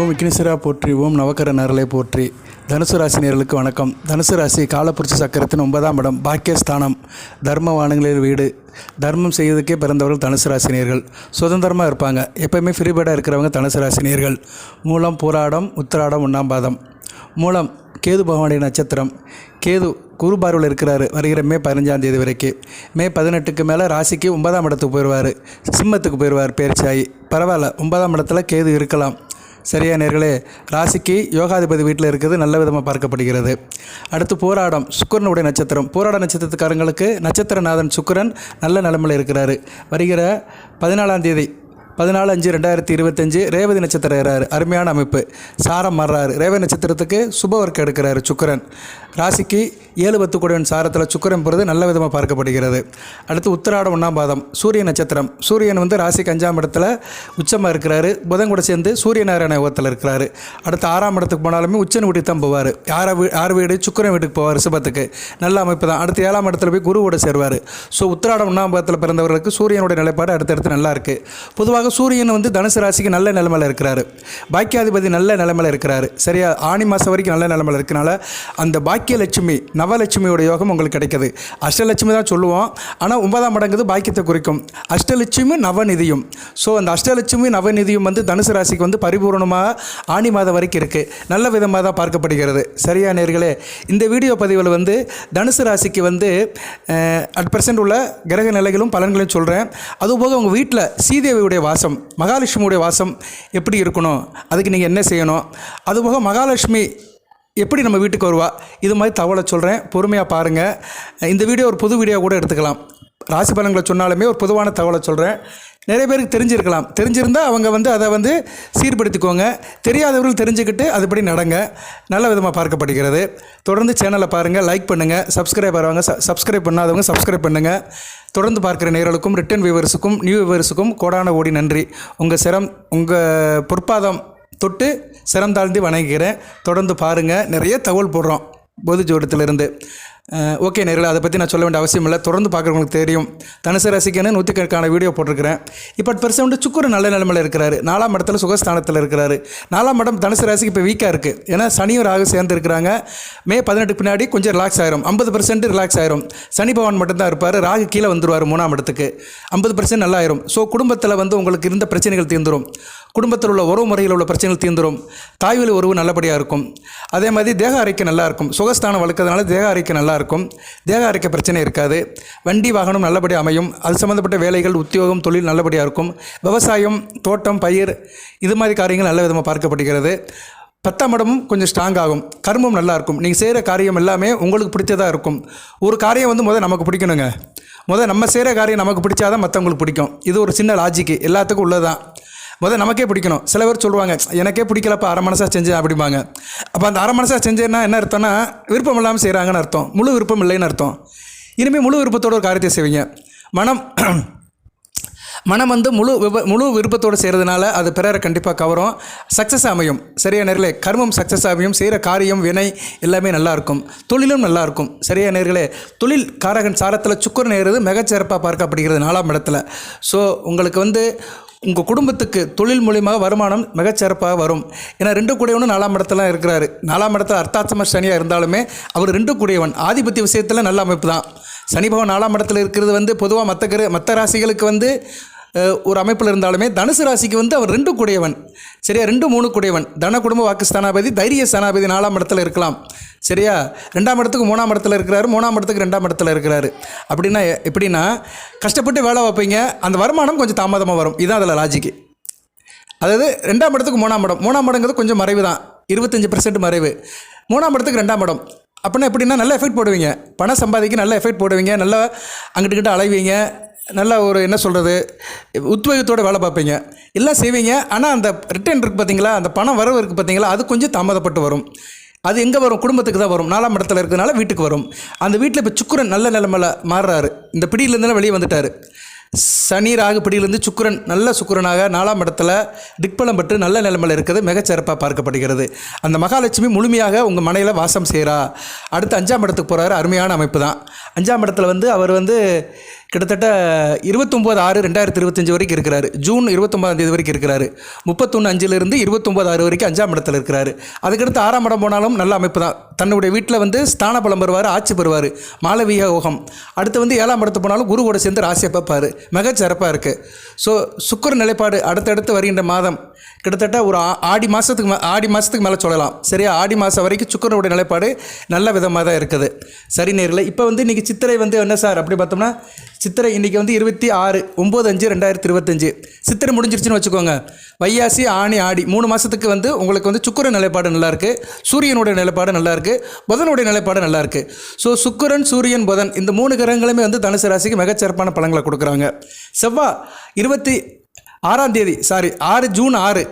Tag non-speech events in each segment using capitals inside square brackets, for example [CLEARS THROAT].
ஓம் விக்னேஸ்வரா போற்றி ஓம் நவக்கர நரலை போற்றி. தனுசு ராசி நேர்களுக்கு வணக்கம். தனுசு ராசி காலப்புருஷ சக்கரத்தின் ஒன்பதாம் இடம் பாக்கியஸ்தானம் தர்மவானங்களில் வீடு. தர்மம் செய்வதற்கே பிறந்தவர்கள் தனுசு ராசினியர்கள் சுதந்திரமாக இருப்பாங்க. எப்போயுமே ஃப்ரீபேடாக இருக்கிறவங்க தனுசு ராசினியர்கள் மூலம் போராடம் உத்திராடம் ஒன்றாம் பாதம். மூலம் கேது பகவானுடைய நட்சத்திரம். கேது குரு பார்வையில் வருகிற மே பதினஞ்சாம் தேதி வரைக்கும் மே பதினெட்டுக்கு மேலே ராசிக்கு ஒன்பதாம் இடத்துக்கு போயிடுவார் சிம்மத்துக்கு போயிடுவார் பேர்ச்சாயி பரவாயில்ல ஒன்பதாம் இடத்துல கேது இருக்கலாம். சரியா நேர்களே ராசிக்கு யோகாதிபதி வீட்டில் இருக்கிறது நல்ல விதமாக பார்க்கப்படுகிறது. அடுத்து போராடம் சுக்கிரனுடைய நட்சத்திரம். போராட நட்சத்திரத்துக்காரங்களுக்கு நட்சத்திரநாதன் சுக்கிரன் நல்ல நிலைமையில் இருக்கிறாரு. வருகிற பதினாலாம் தேதி பதினாலு அஞ்சு ரெண்டாயிரத்தி இருபத்தஞ்சு ரேவதி நட்சத்திரம் ஏறாரு. அருமையான அமைப்பு. சாரம் மாறுறாரு. ரேவதி நட்சத்திரத்துக்கு சுப ஒர்க் எடுக்கிறாரு சுக்கரன். ராசிக்கு ஏழு பத்து கூடியவன் சாரத்தில் சுக்கரன் போகிறது நல்ல விதமாக பார்க்கப்படுகிறது. அடுத்து உத்திராடம் ஒன்றாம் பாதம். சூரிய நட்சத்திரம். சூரியன் வந்து ராசிக்கு அஞ்சாம் இடத்துல உச்சமாக இருக்கிறாரு. புதன் கூட சேர்ந்து சூரிய நாராயண யோகத்தில் இருக்கிறாரு. அடுத்து ஆறாம் இடத்துக்கு போனாலுமே உச்சன் வீட்டுக்கு தான் போவார். ஆறாம் வீ ஆறு வீடு? சுக்கரன் வீட்டுக்கு போவார் சுபத்துக்கு. நல்ல அமைப்பு தான். அடுத்து ஏழாம் இடத்துல போய் குருவோட சேருவார். ஸோ உத்திராடம் ஒன்றாம் பாதத்தில் பிறந்தவர்களுக்கு சூரியனுடைய நிலைப்பாடு அடுத்தடுத்து நல்லா இருக்குது பொதுவாக சூரியன் வந்து தனுசு ராசிக்கு நல்ல நிலைமையில் இருக்கிறாரு. பாக்கியாதிபதி நல்ல நிலைமையில் இருக்கிறாரு. சரியா? ஆணி மாதம் வரைக்கும் நல்ல நிலைமையில் இருக்கனால அந்த பாக்கியலட்சுமி நவலட்சுமியோட யோகம் உங்களுக்கு கிடைக்குது. அஷ்டலட்சுமி தான் சொல்லுவோம். ஆனால் ஒன்பதாம் மடங்குது பாக்கியத்தை குறிக்கும். அஷ்டலட்சுமி நவநிதியும். ஸோ அந்த அஷ்டலட்சுமி நவநிதியும் வந்து தனுசு ராசிக்கு வந்து பரிபூர்ணமாக ஆணி மாதம் வரைக்கும் இருக்குது நல்ல விதமாக தான் பார்க்கப்படுகிறது. சரியா நேர்களே? இந்த வீடியோ பதிவில் வந்து தனுசு ராசிக்கு வந்து அட் பர்சன்ட் உள்ள கிரக நிலைகளும் பலன்களையும் சொல்கிறேன் அதுபோக உங்கள் வீட்டில் சீதேவியுடைய வாசம் மகாலட்சுமியுடைய வாசம் எப்படி இருக்கணும் அதுக்கு நீங்கள் என்ன செய்யணும் அதுபோக மகாலட்சுமி எப்படி நம்ம வீட்டுக்கு வருவா இது மாதிரி தகவலை சொல்கிறேன் பொறுமையாக பாருங்கள் இந்த வீடியோ ஒரு புது வீடியோ கூட எடுத்துக்கலாம். ராசி பலன்களை சொன்னாலுமே ஒரு பொதுவான தகவலை சொல்கிறேன் நிறைய பேருக்கு தெரிஞ்சிருக்கலாம். தெரிஞ்சிருந்தால் அவங்க வந்து அதை வந்து சீர்படுத்திக்கோங்க. தெரியாதவர்கள் தெரிஞ்சுக்கிட்டு அதுபடி நடங்க. நல்ல விதமாக பார்க்கப்படுகிறது. தொடர்ந்து சேனலை பாருங்கள் லைக் பண்ணுங்கள் சப்ஸ்கிரைப் ஆகிறவங்க சப்ஸ்கிரைப் பண்ணாதவங்க சப்ஸ்கிரைப் பண்ணுங்கள் தொடர்ந்து பார்க்குற நேரலுக்கும் ரிட்டன் வியூவர்ஸுக்கும் நியூ வியூவர்ஸுக்கும் கோடான ஓடி நன்றி. உங்கள் சிரம் உங்கள் பொற்பாதம் தொட்டு சிரம் தாழ்ந்து வணங்குகிறேன். தொடர்ந்து பாருங்கள் நிறைய தகவல் போடுறோம். பொது ஜோடத்திலிருந்து ஓகே நேரில் அதை பற்றி நான் சொல்ல வேண்டிய அவசியம் இல்லை. தொடர்ந்து பார்க்குறவங்களுக்கு தெரியும். தனுசு ராசிக்குன்னு நூற்றுக்கணக்கான வீடியோ போட்டிருக்கிறேன். இப்போ பெருசாக வந்து சுக்குரு நல்ல நிலமையில் இருக்கிறாரு. நாலாம் இடத்துல சுகஸ்தானத்தில் இருக்கிறாரு. நாலாம் இடம் தனுசு ராசிக்கு இப்போ வீக்காக இருக்குது ஏன்னா சனியும் ராகு சேர்ந்து இருக்கிறாங்க. மே பதினெட்டு பின்னாடி கொஞ்சம் ரிலாக்ஸ் ஆயிரும். ஐம்பது பர்சன்ட் ரிலாக்ஸ் ஆயிரும். சனி பகவான் மட்டும்தான் இருப்பார். ராகு கீழே வந்துடுவார் மூணாம் இடத்துக்கு. ஐம்பது பர்சன்ட் நல்லா ஆயிரும். ஸோ குடும்பத்தில் வந்து உங்களுக்கு இருந்த பிரச்சனைகள் தீர்ந்துரும். குடும்பத்தில் உள்ள உறவு முறையில் உள்ள பிரச்சனைகள் தீர்ந்துரும். தாய்வழி உறவு நல்லபடியாக இருக்கும். அதே மாதிரி தேக ஆரோக்கியம் நல்லாயிருக்கும் சுகஸ்தானம் வளர்க்கறதுனால தேக ஆரோக்கியம் நல்லா இருக்கும். தேக ஆரோக்கிய பிரச்சனை இருக்காது. வண்டி வாகனம் நல்லபடியாக அமையும். அது சம்மந்தப்பட்ட வேலைகள் உத்தியோகம் தொழில் நல்லபடியாக இருக்கும். விவசாயம் தோட்டம் பயிர் இது மாதிரி காரியங்கள் நல்ல விதமாக பார்க்கப்படுகிறது. பத்தாம் இடமும் கொஞ்சம் ஸ்ட்ராங் ஆகும். கர்மம் நல்லாயிருக்கும் நீங்கள் செய்கிற காரியம் எல்லாமே உங்களுக்கு பிடிச்சதாக இருக்கும். ஒரு காரியம் வந்து முதல் நமக்கு பிடிக்கணுங்க. முதல் நம்ம செய்கிற காரியம் நமக்கு பிடிச்சாதான் மற்றவங்களுக்கு பிடிக்கும். இது ஒரு சின்ன லாஜிக்கு எல்லாத்துக்கும் உள்ளதான் முதல் நமக்கே பிடிக்கணும். சில பேர் சொல்லுவாங்க எனக்கே பிடிக்கலப்பா அரை மனசாக செஞ்சேன் அப்படிம்பாங்க. அப்போ அந்த அரை மனசாக செஞ்சேன்னா என்ன அர்த்தம்னா விருப்பம் இல்லாமல் செய்கிறாங்கன்னு அர்த்தம். முழு விருப்பம் இல்லைன்னு அர்த்தம். இனிமேல் முழு விருப்பத்தோட ஒரு காரியத்தை செய்வீங்க. மனம் [CLEARS THROAT] மனம் வந்து முழு விப முழு விருப்பத்தோடு செய்கிறதுனால அது பிறரை கண்டிப்பாக கவரும். சக்ஸஸ் அமையும். சரியா நேர்களே கர்மம் சக்ஸஸ் அமையும் செய்கிற காரியம் வினை எல்லாமே நல்லாயிருக்கும் தொழிலும் நல்லாயிருக்கும் சரியா நேர்களே தொழில் காரகன் சாரத்தில் சுக்கர் நேர்றது மிகச்சிறப்பாக பார்க்கப்படுகிறது நாலாம் இடத்துல. ஸோ உங்களுக்கு வந்து உங்கள் குடும்பத்துக்கு தொழில் மூலியமாக வருமானம் மிகச்சிறப்பாக வரும். ஏன்னா ரெண்டு கூடியவனும் நாலாம் இடத்துல இருக்கிறாரு. நாலாம் இடத்துல அர்த்தாத்ம சனியாக இருந்தாலுமே அவர் ரெண்டு கூடியவன். ஆதிபத்திய விஷயத்தில் நல்ல அமைப்பு தான் சனி பகவான் நாலாம் இடத்துல இருக்கிறது வந்து பொதுவாக மற்ற கிர மற்ற ராசிகளுக்கு வந்து ஒரு அமைப்பில் இருந்தாலுமே தனுசு ராசிக்கு வந்து அவர் ரெண்டு குடையவன். சரியா? ரெண்டு மூணு குடையவன். தன குடும்ப வாக்கு ஸ்தானாபதி தைரிய ஸ்தானாபதி நாலாம் இடத்துல இருக்கலாம். சரியா? ரெண்டாம் இடத்துக்கு மூணாம் இடத்துல இருக்கிறாரு மூணாம் இடத்துக்கு ரெண்டாம் இடத்துல இருக்கிறாரு. அப்படின்னா எ- எப்படின்னா கஷ்டப்பட்டு வேலை வைப்பீங்க அந்த வருமானம் கொஞ்சம் தாமதமாக வரும். இதுதான் அதில் லாஜிக்கு அதாவது ரெண்டாம் இடத்துக்கு மூணாம் இடம். மூணாம் இடங்கிறது கொஞ்சம் மறைவு தான். இருபத்தஞ்சி பர்சன்ட் மறைவு. மூணாம் இடத்துக்கு ரெண்டாம் இடம். அப்படின்னா எப்படின்னா நல்ல எஃபெக்ட் போடுவீங்க. பணம் சம்பாதிக்க நல்ல எஃபெக்ட் போடுவீங்க. நல்லா அங்கிட்டு கிட்ட அலைவீங்க. நல்ல ஒரு என்ன சொல்கிறது உத்வேகத்தோடு வேலை பார்ப்பீங்க. எல்லாம் செய்வீங்க ஆனால் அந்த ரிட்டர்ன் இருக்குது பார்த்தீங்களா அந்த பணம் வரவு இருக்குது பார்த்தீங்களா அது கொஞ்சம் தாமதப்பட்டு வரும். அது எங்கே வரும்? குடும்பத்துக்கு தான் வரும். நாலாம் இடத்துல இருக்கிறதுனால வீட்டுக்கு வரும். அந்த வீட்டில் இப்போ சுக்குரன் நல்ல நிலைமையில் மாறுறாரு. இந்த பிடியிலேருந்துலாம் வெளியே வந்துட்டார். சனி ராகு பிடியிலிருந்து சுக்கிரன் நல்ல சுக்கிரனாக நாலாம் இடத்துல திக்பலம் பெற்று நல்ல நிலைமையில் இருக்கிறது மிகச்சிறப்பாக பார்க்கப்படுகிறது. அந்த மகாலட்சுமி முழுமையாக உங்கள் மனையில் வாசம் செய்கிறா அடுத்து அஞ்சாம் இடத்துக்கு போகிறாரு அருமையான அமைப்பு தான். அஞ்சாம் இடத்துல வந்து அவர் வந்து கிட்டத்தட்ட இருபத்தொம்போது ஆறு ரெண்டாயிரத்தி இருபத்தஞ்சி வரைக்கும் இருக்கிறாரு. ஜூன் இருபத்தொம்பதாம் தேதி வரைக்கும் இருக்கிறாரு. முப்பத்தொன்று அஞ்சிலிருந்து இருபத்தொம்போது ஆறு வரைக்கும் அஞ்சாம் இடத்துல இருக்கிறாரு. அதுக்கடுத்து ஆறாம் இடம் போனாலும் நல்ல அமைப்பு தான். தன்னுடைய வீட்டில் வந்து ஸ்தான பலம் பெறுவார் ஆட்சி பெறுவார். மாளவிய யோகம். அடுத்து வந்து ஏழாம் இடத்து போனாலும் குருவோட சேர்ந்து ராசியை பார்ப்பார் மிகச்சிறப்பாக இருக்குது ஸோ சுக்கர நிலைப்பாடு அடுத்தடுத்து வருகின்ற மாதம் கிட்டத்தட்ட ஒரு ஆ- ஆடி மாதத்துக்கு மே ஆடி மாதத்துக்கு மேலே சொல்லலாம். சரியா? ஆடி மாதம் வரைக்கும் சுக்கரனுடைய நிலைப்பாடு நல்ல விதமாக தான் இருக்குது. சரி நேரில் இப்போ வந்து இன்றைக்கி சித்திரை வந்து என்ன சார்? அப்படி பார்த்தோம்னா சித்திரை இன்றைக்கி வந்து இருபத்தி ஆறு ஒம்பது அஞ்சு ரெண்டாயிரத்தி இருபத்தஞ்சு. சித்திரை முடிஞ்சிருச்சுன்னு வச்சுக்கோங்க. வையாசி ஆணி ஆடி மூணு மாதத்துக்கு வந்து உங்களுக்கு வந்து சுக்கர நிலைப்பாடு நல்லாயிருக்கு சூரியனுடைய நிலைப்பாடு நல்லாயிருக்கு புதனுடைய நிலைப்பாடு நல்லாயிருக்கு ஸோ சுக்கிரன் சூரியன் புதன் இந்த மூணு கிரகங்களுமே வந்து தனுசு ராசிக்கு மிகச்சிறப்பான பலன்களை கொடுக்குறாங்க. செவ்வாய் இருபத்தி ஆறாம் தேதி சாரி ஆறு ஜூன் ஆறு.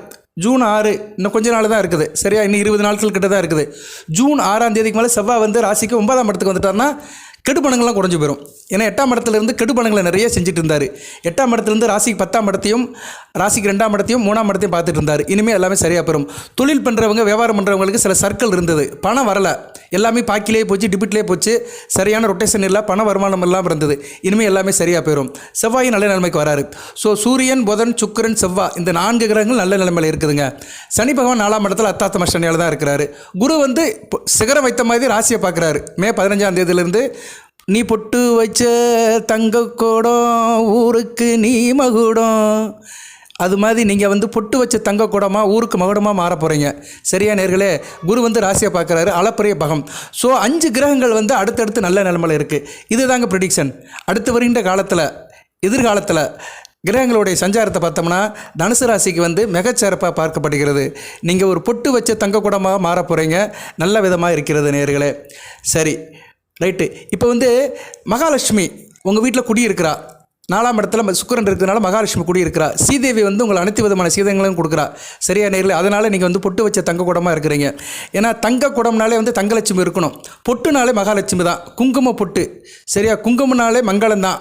ஜூன் ஆறு இன்னும் கொஞ்ச நாள் தான் இருக்குது. சரியா? இன்னும் இருபது நாட்கள் கிட்ட தான் இருக்குது. ஜூன் ஆறாம் தேதிக்கு மேலே செவ்வாய் வந்து ராசிக்கு ஒன்பதாம் இடத்துக்கு வந்துட்டார்னா கெடுபணங்கள்லாம் குறைஞ்சி போயிடும் ஏன்னா எட்டாம் இடத்துலேருந்து கெடுபணங்களை நிறைய செஞ்சுட்டு இருந்தார் எட்டாம் இடத்துலேருந்து ராசிக்கு பத்தாம் இடத்தையும் ராசிக்கு ரெண்டாம் இடத்தையும் மூணாம் இடத்தையும் பார்த்துட்டு இருந்தார் இனிமேல் எல்லாமே சரியாக பெறும் தொழில் பண்ணுறவங்க வியாபாரம் பண்ணுறவங்களுக்கு சில சர்க்கிள் இருந்தது. பணம் வரலை. எல்லாமே பாக்கிலே போச்சு டிபிட்லேயே போச்சு. சரியான ரொட்டேஷன் இல்லை. பண வருமானம் இல்லாமல் இருந்தது. இனிமேல் எல்லாமே சரியாக போயிடும் செவ்வாய் நல்ல நிலைமைக்கு வராரு. ஸோ சூரியன் புதன் சுக்கிரன் செவ்வாய் இந்த நான்கு கிரகங்கள் நல்ல நிலைமையில் இருக்குதுங்க. சனி பகவான் நாலாம் இடத்துல அத்தாத்த தான் இருக்கிறாரு. குரு வந்து இப்போ சிகரம் வைத்த மாதிரி ராசியை பார்க்குறாரு. மே பதினஞ்சாம் தேதியிலேருந்து நீ பொட்டு வச்ச தங்கக்கூடம் ஊருக்கு நீ மகுடம். அது மாதிரி நீங்கள் வந்து பொட்டு வச்ச தங்க குடமாக ஊருக்கு மகுடமாக மாற போகிறீங்க சரியா நேர்களே? குரு வந்து ராசியை பார்க்குறாரு அளப்பரிய பகம். ஸோ அஞ்சு கிரகங்கள் வந்து அடுத்தடுத்து நல்ல நிலைமையில் இருக்குது இதுதாங்க ப்ரிடிக்ஷன் அடுத்து வருகின்ற காலத்தில் எதிர்காலத்தில் கிரகங்களுடைய சஞ்சாரத்தை பார்த்தோம்னா தனுசு ராசிக்கு வந்து மிகச்சிறப்பாக பார்க்கப்படுகிறது. நீங்கள் ஒரு பொட்டு வச்ச தங்க குடமாக மாற போகிறீங்க நல்ல விதமாக இருக்கிறது நேர்களே. சரி ரைட்டு இப்போ வந்து மகாலட்சுமி உங்கள் வீட்டில் குடியிருக்கிறா. நாலாம் இடத்துல சுக்கரன் இருக்கிறதுனால மகாலட்சுமி குடியிருக்கிறா. சீதேவி வந்து உங்களை அனைத்து விதமான சீதங்களையும் கொடுக்குறா. சரியா நேரில்? அதனால் நீங்கள் வந்து பொட்டு வச்ச தங்க குடமாக இருக்கிறீங்க. ஏன்னா தங்க குடம்னாலே வந்து தங்கலட்சுமி இருக்கணும். பொட்டுனாலே மகாலட்சுமி தான். குங்கும பொட்டு. சரியா குங்குமனாலே மங்களம் தான்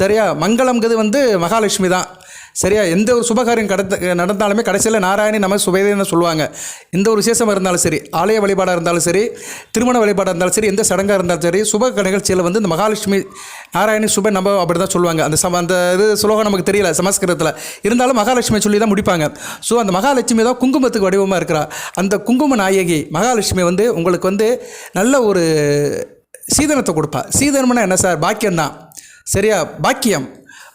சரியா மங்களம்ங்கிறது வந்து மகாலட்சுமி தான். சரியா? எந்த ஒரு சுபகாரியம் கடத்த நடந்தாலுமே கடைசியில் நாராயணி நம்ம சுபேதன்னு சொல்லுவாங்க. எந்த ஒரு விசேஷமாக இருந்தாலும் சரி ஆலய வழிபாடாக இருந்தாலும் சரி திருமண வழிபாடாக இருந்தாலும் சரி எந்த சடங்காக இருந்தாலும் சரி சுப நிகழ்ச்சியில் வந்து இந்த மகாலட்சுமி நாராயணி சுப நம்ம அப்படி தான் சொல்லுவாங்க. அந்த சம அந்த இது சுலோகம் நமக்கு தெரியல சமஸ்கிருதத்தில். இருந்தாலும் மகாலட்சுமி சொல்லி தான் முடிப்பாங்க. ஸோ அந்த மகாலட்சுமி தான் குங்குமத்துக்கு வடிவமாக இருக்கிறா. அந்த குங்கும நாயகி மகாலட்சுமி வந்து உங்களுக்கு வந்து நல்ல ஒரு சீதனத்தை கொடுப்பா. சீதனம்னா என்ன சார்? பாக்கியம் தான் சரியா? பாக்கியம்.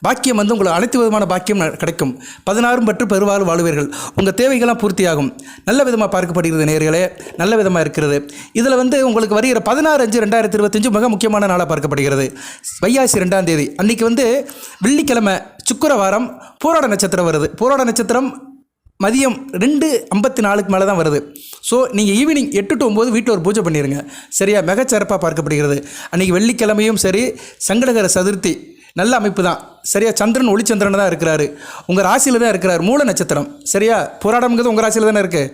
பாக்கியம் வந்து உங்களுக்கு அனைத்து விதமான பாக்கியம் கிடைக்கும். பதினாறும் பற்று பெருவாறு வாழ்வீர்கள். உங்கள் தேவைகள்லாம் பூர்த்தியாகும். நல்ல விதமாக பார்க்கப்படுகிறது நேர்களே நல்ல விதமாக இருக்கிறது. இதில் வந்து உங்களுக்கு வருகிற பதினாறு அஞ்சு ரெண்டாயிரத்தி இருபத்தஞ்சு மிக முக்கியமான நாளாக பார்க்கப்படுகிறது. வையாசி ரெண்டாம் தேதி. அன்றைக்கி வந்து வெள்ளிக்கிழமை சுக்கிரவாரம் போராட நட்சத்திரம் வருது. போராட நட்சத்திரம் மதியம் ரெண்டு ஐம்பத்தி நாலுக்கு மேலே தான் வருது. ஸோ நீங்கள் ஈவினிங் எட்டு டு ஒம்பது வீட்டில் ஒரு பூஜை பண்ணிடுங்க சரியா? மிகச்சிறப்பாக பார்க்கப்படுகிறது. அன்றைக்கி வெள்ளிக்கிழமையும் சரி சங்கடகர சதுர்த்தி நல்ல அமைப்பு தான். சரியா? சந்திரன் ஒளிச்சந்திரன் தான் இருக்கிறாரு. உங்கள் ராசியில் தான் இருக்கிறார். மூல நட்சத்திரம். சரியா? போராடம்ங்கிறது உங்கள் ராசியில் தானே இருக்குது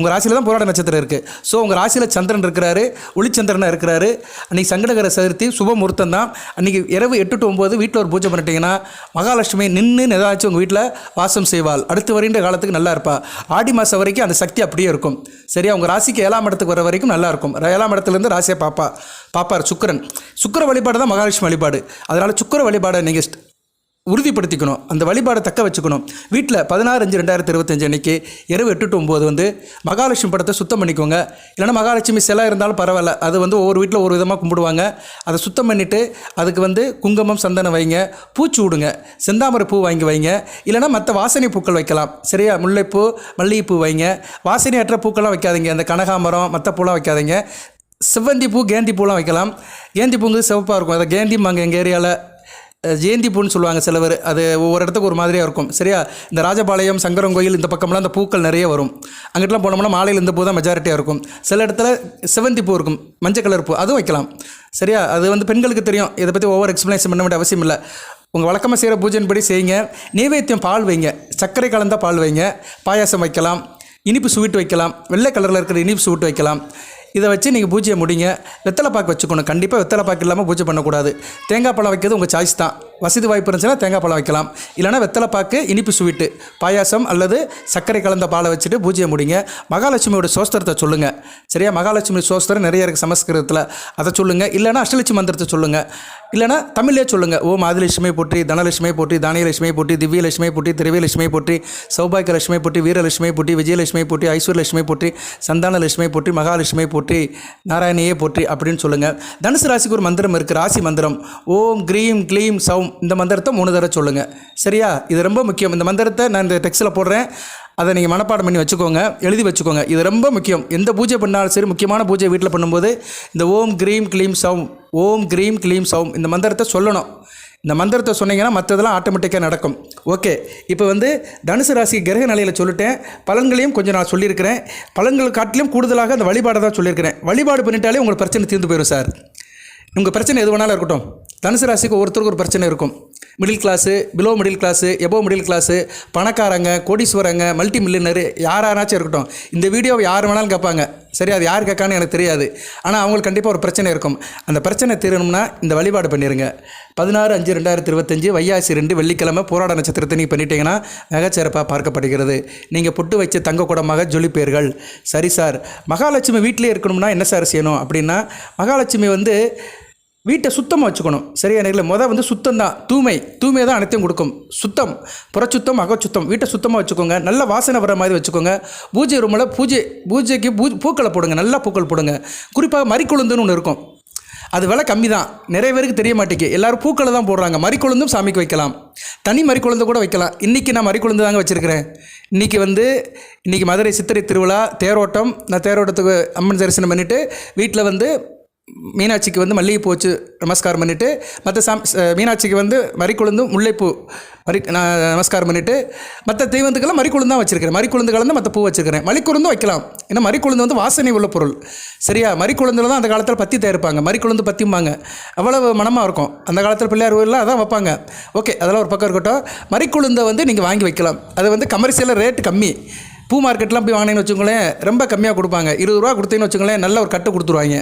உங்கள் ராசியில் தான் போராட நட்சத்திரம் இருக்குது ஸோ உங்கள் ராசியில் சந்திரன் இருக்கிறாரு ஒளிச்சந்திரனாக இருக்கிறாரு. அன்றைக்கி சங்கடகர சதுர்த்தி சுப முகூர்த்தம் தான். அன்றைக்கி இரவு எட்டு டு ஒம்பது வீட்டில் ஒரு பூஜை பண்ணிட்டீங்கன்னா மகாலட்சுமி நின்று ஏதாச்சும் உங்கள் வீட்டில் வாசம் செய்வாள். அடுத்து வருகின்ற காலத்துக்கு நல்லா இருப்பாள் ஆடி மாதம் வரைக்கும் அந்த சக்தி அப்படியே இருக்கும். சரியா? உங்கள் ராசிக்கு ஏழாம் இடத்துக்கு வர வரைக்கும் நல்லா இருக்கும். ஏழாம் இடத்துலேருந்து ராசியை பாப்பா பாப்பார் சுக்கிரன். சுக்கர வழிபாடு தான் மகாலட்சுமி வழிபாடு. அதனால் சுக்கர வழிபாடை நீங்கள் உறுதிப்படுத்திக்கணும். அந்த வழிபாடை தக்க வச்சுக்கணும். வீட்டில் பதினாறு அஞ்சு ரெண்டாயிரத்தி இருபத்தஞ்சு அன்னைக்கு இரவு எட்டு டு ஒம்பது வந்து மகாலட்சுமி படத்தை சுத்தம் பண்ணிக்கோங்க. இல்லைன்னா மகாலட்சுமி சிலை இருந்தாலும் பரவாயில்ல. அது வந்து ஒவ்வொரு வீட்டில் ஒரு விதமாக கும்பிடுவாங்க. அதை சுத்தம் பண்ணிவிட்டு அதுக்கு வந்து குங்குமம் சந்தனம் வைங்க. பூச்சி விடுங்க. செந்தாமரை பூ வாங்கி வைங்க. இல்லைன்னா மற்ற வாசனை பூக்கள் வைக்கலாம். சரியா? முல்லைப்பூ மல்லிகைப்பூ வைங்க. வாசனையற்ற பூக்கள்லாம் வைக்காதீங்க. அந்த கனகாமரம் மற்ற பூலாம் வைக்காதீங்க. செவ்வந்தி பூ கேந்தி பூலாம் வைக்கலாம். கேந்தி பூங்கிறது சிவப்பாக இருக்கும். அதை கேந்திம்பாங்க எங்கள் ஏரியாவில் ஜெயந்தி பூன்னு சொல்லுவாங்க சிலவர். அது ஒவ்வொரு இடத்துக்கு ஒரு மாதிரியாக இருக்கும். சரியா? இந்த ராஜபாளையம் சங்கரங்கோயில் இந்த பக்கம்லாம் அந்த பூக்கள் நிறைய வரும். அங்கிட்டலாம் போனோம்னா மாலையில் இந்த பூ தான் மெஜாரிட்டியாக இருக்கும். சில இடத்துல செவந்தி பூ இருக்கும். மஞ்சள் கலர் பூ அதுவும் வைக்கலாம். சரியா? அது வந்து பெண்களுக்கு தெரியும். இதை பற்றி ஒவ்வொரு எக்ஸ்ப்ளனேஷன் பண்ண வேண்டிய அவசியம் இல்லை. உங்கள் வழக்கமாக செய்கிற பூஜையின்படி செய்யுங்க. நைவேத்தியம் பால் வைங்க. சர்க்கரை கலந்தால் பால் வைங்க. பாயாசம் வைக்கலாம். இனிப்பு ஸ்வீட் வைக்கலாம். வெள்ளை கலரில் இருக்கிற இனிப்பு ஸ்வீட் வைக்கலாம். இதை வச்சு நீங்கள் பூஜையை முடிங்க. வெத்தலை பாக்கு வச்சுக்கணும். கண்டிப்பாக வெத்தலை பாக்கு இல்லாமல் பூஜை பண்ணக்கூடாது. தேங்காய் பழம் வைக்கிறது உங்கள் சாய்ஸ் தான். வசதி வாய்ப்பு இருந்துச்சுன்னா தேங்காய் பழம் வைக்கலாம். இல்லைனா வெத்தலை பாக்கு இனிப்பு ஸ்வீட்டு பாயாசம் அல்லது சர்க்கரை கலந்த பாலை வச்சுட்டு பூஜையை முடிங்க. மகாலட்சுமியோட சோஸ்திரத்தை சொல்லுங்கள் சரியா? மகாலட்சுமி சோஸ்திரம் நிறைய இருக்குது சமஸ்கிருதத்தில். அதை சொல்லுங்கள் இல்லைனா அஷ்டலட்சுமி மந்திரத்தை சொல்லுங்கள் இல்லைனா தமிழ்லேயே சொல்லுங்கள் ஓம் ஆதிலட்சுமி போற்றி தனலட்சுமி போற்றி தானியலட்சுமி போற்றி திவ்யலட்சுமி போற்றி திரவியலட்சுமி போற்றி சௌபாகியலட்சுமி போற்றி வீரலட்சுமி போற்றி விஜயலட்சுமி போற்றி ஐஸ்வர்யலட்சுமி போற்றி சந்தானலட்சுமி போற்றி மகாலட்சுமி போற்றி நாராயணியே போற்றி அப்படின்னு சொல்லுங்கள் தனுசு ராசிக்கு ஒரு மந்திரம் இருக்குது ராசி மந்திரம். ஓம் க்ரீம் க்ளீம் சௌம் இந்த மந்திரத்தை மூணு தடவை சொல்லுங்கள் சரியா? இது ரொம்ப முக்கியம். இந்த மந்திரத்தை நான் இந்த டெக்ஸ்ட்டில் போடுறேன். அதை நீங்கள் மனப்பாடம் பண்ணி வச்சுக்கோங்க. எழுதி வச்சுக்கோங்க. இது ரொம்ப முக்கியம். எந்த பூஜை பண்ணாலும் சரி முக்கியமான பூஜை வீட்டில் பண்ணும்போது இந்த ஓம் க்ரீம் க்ளீம் சவும் ஓம் க்ரீம் க்ளீம் சவும் இந்த மந்திரத்தை சொல்லணும். இந்த மந்திரத்தை சொன்னீங்கன்னா மற்றதெல்லாம் ஆட்டோமேட்டிக்காக நடக்கும். ஓகே. இப்போ வந்து தனுசு ராசி கிரக நிலையில் சொல்லிட்டேன். பலன்களையும் கொஞ்சம் நான் சொல்லியிருக்கிறேன். பலன்கள் காட்டிலும் கூடுதலாக அந்த வழிபாடை தான் சொல்லியிருக்கிறேன். வழிபாடு பண்ணிட்டாலே உங்களுக்கு பிரச்சனை தீர்ந்து போயிடும் சார். உங்கள் பிரச்சனை எது வேணாலும் இருக்கட்டும். தனுசு ராசிக்கு ஒருத்தருக்கு ஒரு பிரச்சனை இருக்கும். Middle class below middle class above middle class பணக்காரங்க கோடீஸ்வரங்க மல்டி மில்லியனரு யாரானாச்சும் இருக்கட்டும். இந்த வீடியோவை யார் வேணாலும் கேட்பாங்க. சரி அது யார் கேட்கான்னு எனக்கு தெரியாது. ஆனால் அவங்களுக்கு கண்டிப்பாக ஒரு பிரச்சனை இருக்கும். அந்த பிரச்சனை தீரணும்னா இந்த வழிபாடு பண்ணிடுங்க பதினாறு அஞ்சு ரெண்டாயிரத்தி இருபத்தஞ்சு வையாசி ரெண்டு வெள்ளிக்கிழமை போராட நட்சத்திரத்தை நீங்கள் பண்ணிட்டீங்கன்னா மிகச்சிறப்பாக பார்க்கப்படுகிறது. நீங்கள் புட்டு வச்ச தங்க குடமாக ஜொலிப்பீர்கள். சரி சார். மகாலட்சுமி வீட்டிலே இருக்கணும்னா என்ன சார் செய்யணும் அப்படின்னா மகாலட்சுமி வந்து வீட்டை சுத்தமாக வச்சுக்கணும். சரியா நேரில்? மொதல் வந்து சுத்தம் தான் தூய்மை தூய்மை தான் அனைத்தையும் கொடுக்கும். சுத்தம். புறச்சுத்தம் அகச்சுத்தம். வீட்டை சுத்தமாக வச்சுக்கோங்க. நல்ல வாசனை வர மாதிரி வச்சுக்கோங்க. பூஜை ரூமில் பூஜை பூஜைக்கு பூ பூக்களை போடுங்க. நல்லா பூக்கள் போடுங்க. குறிப்பாக மறிக்குழுந்துன்னு ஒன்று இருக்கும். அது விலை கம்மி தான் நிறைய பேருக்கு தெரிய மாட்டேங்குது. எல்லாரும் பூக்களை தான் போடுறாங்க. மறிக்குழுந்தும் சாமிக்கு வைக்கலாம். தனி மறிக்குழுந்து கூட வைக்கலாம். இன்றைக்கி நான் மறிக்குழுந்து தாங்க வச்சுருக்கிறேன். இன்றைக்கி வந்து இன்றைக்கி மதுரை சித்திரை திருவிழா தேரோட்டம். நான் தேரோட்டத்துக்கு அம்மன் தரிசனம் பண்ணிவிட்டு வீட்டில் வந்து மீனாட்சிக்கு வந்து மல்லிகைப்பூ வச்சு நமஸ்காரம் பண்ணிவிட்டு மற்ற சாம் மீனாட்சிக்கு வந்து மறிக்குழுந்தும் முல்லைப்பூ மறி நான் நமஸ்காரம் பண்ணிவிட்டு மற்ற தெய்வத்துக்கெல்லாம் மறிக்குழுந்து தான் வச்சுருக்கிறேன். மறிக்குழுந்து கலந்து மற்ற பூ வச்சுருக்கிறேன். மறிக்குழுந்தும் வைக்கலாம். ஏன்னா மறிக்குழுந்து வந்து வாசனை உள்ள பொருள். சரியா? மறிக்குழுந்தில் தான் அந்த காலத்தில் பத்தி தயாரிப்பாங்க. மறிக்குழுந்து பத்திம்பாங்க. அவ்வளவு மனமாக இருக்கும். அந்த காலத்தில் பிள்ளையார் ஊரில் அதான் வைப்பாங்க. ஓகே அதெல்லாம் ஒரு பக்கம் இருக்கட்டும். மறிக்குழுந்தை வந்து நீங்கள் வாங்கி வைக்கலாம். அது வந்து கமர்ஷியலாக ரேட் கம்மி. பூ மார்க்கெட்லாம் போய் வாங்கினேன்னு வச்சுக்கோங்களேன் ரொம்ப கம்மியாக கொடுப்பாங்க. இருபது ரூபா கொடுத்தீங்கன்னு வச்சுக்கோங்களேன் நல்ல ஒரு கட்டு கொடுத்துருவாங்க.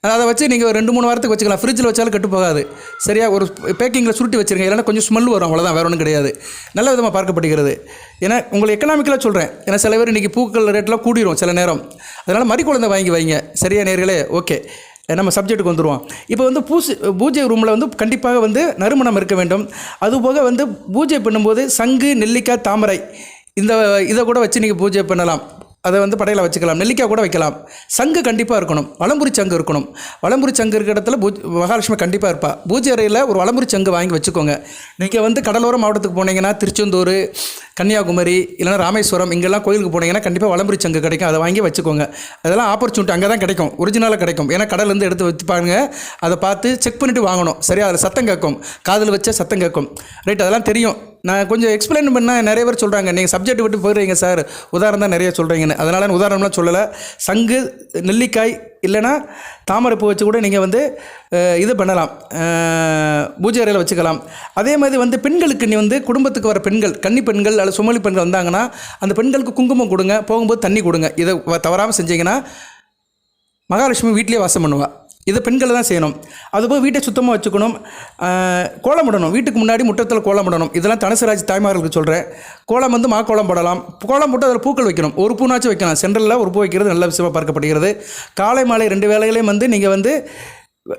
அதை வச்சு நீங்கள் ஒரு ரெண்டு மூணு வாரத்துக்கு வச்சுக்கலாம். ஃப்ரிட்ஜில் வச்சாலும் கெட்டு போகாது. சரியா? ஒரு பேக்கிங்கில் சுருட்டி வச்சுருங்க. இல்லைன்னா கொஞ்சம் ஸ்மெல் வரும். அவ்வளோதான் வேறு ஒன்றும் கிடையாது. நல்ல விதமாக பார்க்கப்படுகிறது. ஏன்னா உங்களை எக்கனாமிக்கலாக சொல்கிறேன் ஏன்னா சில பேர் இன்றைக்கி பூக்கள் ரேட்டெலாம் கூடிரும் சில நேரம். அதனால் மறி குழந்தை வாங்கி வைங்க. சரியா நேர்களே? ஓகே. நம்ம சப்ஜெக்ட்டுக்கு வந்துடுவோம் இப்போ வந்து பூசி பூஜை ரூமில் வந்து கண்டிப்பாக வந்து நறுமணம் இருக்க வேண்டும். அதுபோக வந்து பூஜை பண்ணும்போது சங்கு நெல்லிக்காய் தாமரை இந்த இதை கூட வச்சு நீங்கள் பூஜை பண்ணலாம். அதை வந்து படையில் வச்சுக்கலாம். நெல்லிக்காய் கூட வைக்கலாம். சங்கு கண்டிப்பாக இருக்கணும். வலம்புரி சங்கு இருக்கணும். வளம்புரி சங்கு இருக்கிற இடத்துல பூஜ் மகாலட்சுமி கண்டிப்பாக இருப்பா. பூஜை அறையில் ஒரு வளம்புரி சங்கு வாங்கி வச்சுக்கோங்க. நீங்கள் வந்து கடலோர மாவட்டத்துக்கு போனீங்கன்னா திருச்செந்தூர் கன்னியாகுமரி இல்லைனா ராமேஸ்வரம் இங்கெல்லாம் கோயிலுக்கு போனீங்கன்னா கண்டிப்பாக வளம்புரி சங்கு கிடைக்கும். அதை வாங்கி வச்சுக்கோங்க. அதெல்லாம் ஆப்பர்ச்சுனிட்டி அங்கே தான் கிடைக்கும். ஒரிஜினலாக கிடைக்கும். ஏன்னா கடல்லேருந்து எடுத்து வச்சுப்பாங்க. அதை பார்த்து செக் பண்ணிவிட்டு வாங்கணும். சரியா? அதில் சத்தம் கேட்கும். காதில் வச்ச சத்தம் கேட்கும். ரைட் அதெல்லாம் தெரியும். நான் கொஞ்சம் எக்ஸ்பிளைன் பண்ணால் நிறைய பேர் சொல்கிறாங்க நீங்கள் சப்ஜெக்ட் விட்டு போயிடுறீங்க சார் உதாரணம் தான் நிறைய சொல்கிறீங்கன்னு அதனால் நான் உதாரணம்லாம் சொல்லலை. சங்கு நெல்லிக்காய் இல்லைன்னா பூ வச்சு கூட நீங்கள் வந்து இது பண்ணலாம். பூஜை அறையில் வச்சுக்கலாம். அதே மாதிரி வந்து பெண்களுக்கு நீ வந்து குடும்பத்துக்கு வர பெண்கள் கன்னி பெண்கள் அல்லது சுமலி பெண்கள் வந்தாங்கன்னா அந்த பெண்களுக்கு குங்குமம் கொடுங்க. போகும்போது தண்ணி கொடுங்க. இதை தவறாமல் செஞ்சீங்கன்னா மகாலட்சுமி வீட்டிலேயே வாசம் பண்ணுவாள் இதை பெண்களை தான் செய்யணும். அதுபோல் வீட்டை சுத்தமாக வச்சுக்கணும். கோலம் விடணும் வீட்டுக்கு முன்னாடி முற்றத்தில் கோலம் விடணும் இதெல்லாம் தனுசராஜ் தாய்மார்களுக்கு சொல்கிறேன் கோலம் வந்து மா கோலம் போடலாம். கோலம் போட்டு அதில் பூக்கள் வைக்கணும். ஒரு பூனாச்சும் வைக்கலாம். சென்ட்ரலில் ஒரு பூ வைக்கிறது நல்ல விஷயமாக பார்க்கப்படுகிறது. காலை மாலை ரெண்டு வேளைகளையும் வந்து நீங்கள் வந்து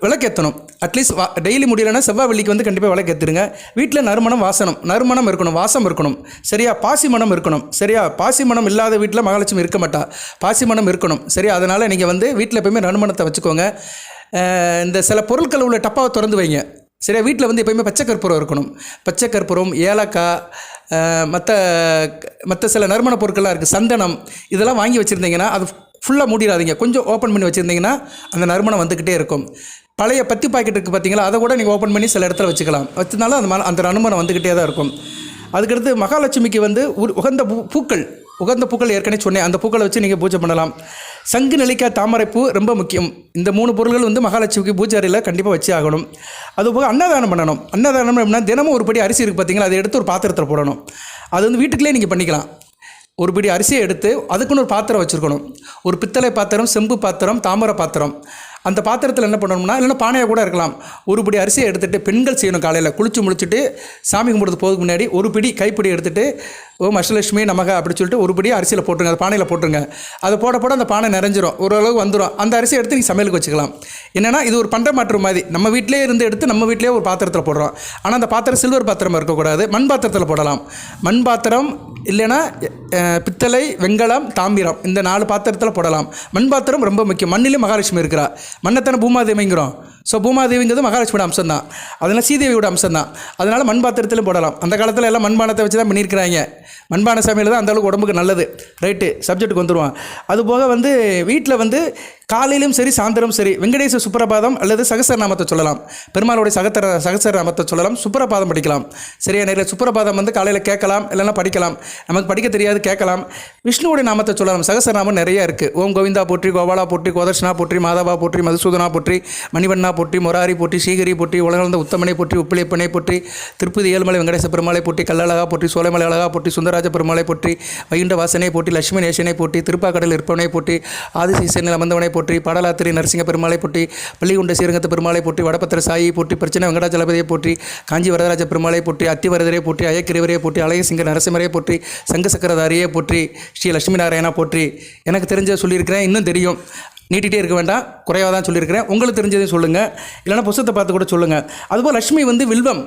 விளக்கேற்றணும் அட்லீஸ்ட் வா டெய்லி முடியலைன்னா செவ்வாய் வெள்ளிக்கு வந்து கண்டிப்பாக விளக்கேற்றுருங்க வீட்டில் நறுமணம் வாசனம். நறுமணம் இருக்கணும். வாசம் இருக்கணும். சரியா? பாசி மனம் இருக்கணும். சரியா? பாசி மனம் இல்லாத வீட்டில் மகாலட்சுமி இருக்க மாட்டா. பாசி மனம் இருக்கணும். சரியா? அதனால் நீங்கள் வந்து வீட்டில் எப்பயுமே நறுமணத்தை வச்சுக்கோங்க. இந்த சில பொருட்கள் உள்ள டப்பாவை திறந்து வைங்க. சரியா? வீட்டில் வந்து எப்போயுமே பச்சை கற்பூரம் இருக்கணும். பச்சை கற்பூரம் ஏலக்காய் மற்ற மற்ற சில நறுமண பொருட்கள்லாம் இருக்குது சந்தனம் இதெல்லாம் வாங்கி வச்சுருந்தீங்கன்னா அது ஃபுல்லாக மூடிடாதீங்க. கொஞ்சம் ஓப்பன் பண்ணி வச்சுருந்தீங்கன்னா அந்த நறுமணம் வந்துக்கிட்டே இருக்கும். பழைய பத்தி பாக்கெட் இருக்குது பார்த்தீங்களா அதை கூட நீங்கள் ஓப்பன் பண்ணி சில இடத்துல வச்சுக்கலாம். வச்சதுனால அந்த அந்த நறுமணம் வந்துக்கிட்டே தான் இருக்கும். அதுக்கடுத்து மகாலட்சுமிக்கு வந்து உ- உகந்த பூ பூக்கள். உகந்த பூக்கள் ஏற்கனவே சொன்னேன். அந்த பூக்களை வச்சு நீங்கள் பூஜை பண்ணலாம். சங்கு நெல்லிக்காய் தாமரைப்பூ ரொம்ப முக்கியம். இந்த மூணு பொருட்கள் வந்து மகாலட்சுமிக்கு பூஜை அறையில் கண்டிப்பாக வச்சு ஆகணும். அதுபோக அன்னதானம் பண்ணணும். அன்னதானம் அப்படின்னா தினமும் ஒரு படி அரிசி இருக்குது பார்த்தீங்களா அதை எடுத்து ஒரு பாத்திரத்தில் போடணும். அது வந்து வீட்டுக்குள்ளே நீங்கள் பண்ணிக்கலாம். ஒரு பிடி அரிசியை எடுத்து அதுக்குன்னு ஒரு பாத்திரம் வச்சுருக்கணும். ஒரு பித்தளை பாத்திரம் செம்பு பாத்திரம் தாமரை பாத்திரம். அந்த பாத்திரத்தில் என்ன பண்ணணும்னா இல்லைன்னா பானையாக கூட இருக்கலாம். ஒரு பிடி அரிசியை எடுத்துகிட்டு பெண்கள் செய்யணும் காலையில். குளிச்சு முடிச்சுட்டு சாமி கும்பிட்றது போகிறதுக்கு முன்னாடி ஒரு பிடி கைப்பிடி எடுத்துகிட்டு ஓம் அஷ்டலட்சுமி நமக அப்படி சொல்லிட்டு ஒரு அரிசியில் போட்டுருங்க அந்த பானையில் போட்டுருங்க. அது போட போட அந்த பானை நிறைஞ்சிரும் ஓரளவு வந்துடும் அந்த அரிசி எடுத்து நீங்கள் சமையலுக்கு வச்சுக்கலாம். என்னென்னா இது ஒரு பண்ட மாற்று மாதிரி. நம்ம வீட்டிலே இருந்து எடுத்து நம்ம வீட்டிலே ஒரு பாத்திரத்தில் போடுறோம். ஆனால் அந்த பாத்திரம் சில்வர் பாத்திரம் இருக்கக்கூடாது. மண் பாத்திரத்தில் போடலாம். மண் பாத்திரம் இல்லைன்னா பித்தளை வெங்கலம் தாமிரம் இந்த நாலு பாத்திரத்தில் போடலாம். மண் பாத்திரம் ரொம்ப முக்கியம். மண்ணிலே மகாலட்சுமி இருக்கிறா. மண்ணைத்தானே பூமாதேவிங்கிறோம். ஸோ பூமாதேவிங்கிறது மகாலட்சுமியோட அம்சம் தான் அதனால் சீதேவியோட அம்சம் தான் அதனால் மண் பாத்திரத்திலும் போடலாம். அந்த காலத்தில் எல்லாம் மண்பானத்தை வச்சு தான் பண்ணியிருக்கிறாங்க. மண்பான சமையல் தான் அந்த அளவுக்கு உடம்புக்கு நல்லது. ரைட்டு சப்ஜெக்ட்டுக்கு வந்துடுவோம் அதுபோக வந்து வீட்டில் வந்து காலையிலும் சரி சாயந்தரம் சரி வெங்கடேச சுப்பிரபாதம் அல்லது சகசரநாமத்தை சொல்லலாம். பெருமாளுடைய சகத்தர சகசரநாமத்தை சொல்லலாம் சுப்பிரபாதம் படிக்கலாம். சரியா நேரில் சுப்ரபாதம் வந்து காலையில் கேட்கலாம் இல்லைன்னா படிக்கலாம். நமக்கு படிக்க தெரியாது கேட்கலாம். விஷ்ணுவுடைய நாமத்தை சொல்லலாம் சகசரநாமம் நிறைய இருக்குது ஓம் கோவிந்தா போற்றி கோபாலா போற்றி கோதர்ஷனா போற்றி மாதவா போற்றி மதுசூதனா போற்றி மணிவண்ணா போற்றி மொராரி போற்றி ஸ்ரீகரி போற்றி உலகளந்த உத்தமனை போற்றி உப்பிலிப்பனை போற்றி திருப்பதி ஏழுமலை வெங்கடேச பெருமாளை போற்றி கல்லழகா போற்றி சோலைமலை அழகா போற்றி சுந்தரராஜ பெருமாளை போற்றி வைகுண்ட வாசனை போற்றி லட்சுமி நேசனை போற்றி திருப்பாக்கடல் இருப்பவனை போற்றி ஆதிசீசனில் அமர்ந்தவனை போற்றி போற்றி பாடலாத்திரி நரசிங்க பெருமாளை போற்றி பள்ளிகுண்ட ஸ்ரீரங்கத்து பெருமாளை போற்றி வடபத்திர சாயை போற்றி பிரச்சனை வெங்கடாச்சலபதியை போற்றி காஞ்சி வரதராஜ பெருமாளை போற்றி அத்திவரதரை போற்றி அயக்கிரிவரையை போற்றி அழகசிங்க நரசிம்மரையை போற்றி சங்க சக்கரதாரியை போற்றி ஸ்ரீ லட்சுமி நாராயணா போற்றி. எனக்கு தெரிஞ்ச சொல்லியிருக்கிறேன் இன்னும் தெரியும். நீட்டிகிட்டே இருக்க வேண்டாம் குறைவாக தான் சொல்லியிருக்கிறேன். உங்களுக்கு தெரிஞ்சதையும் சொல்லுங்கள் இல்லைன்னா புஸ்தத்தை பார்த்து கூட சொல்லுங்கள் அதுபோல் லட்சுமி வந்து வில்வம்.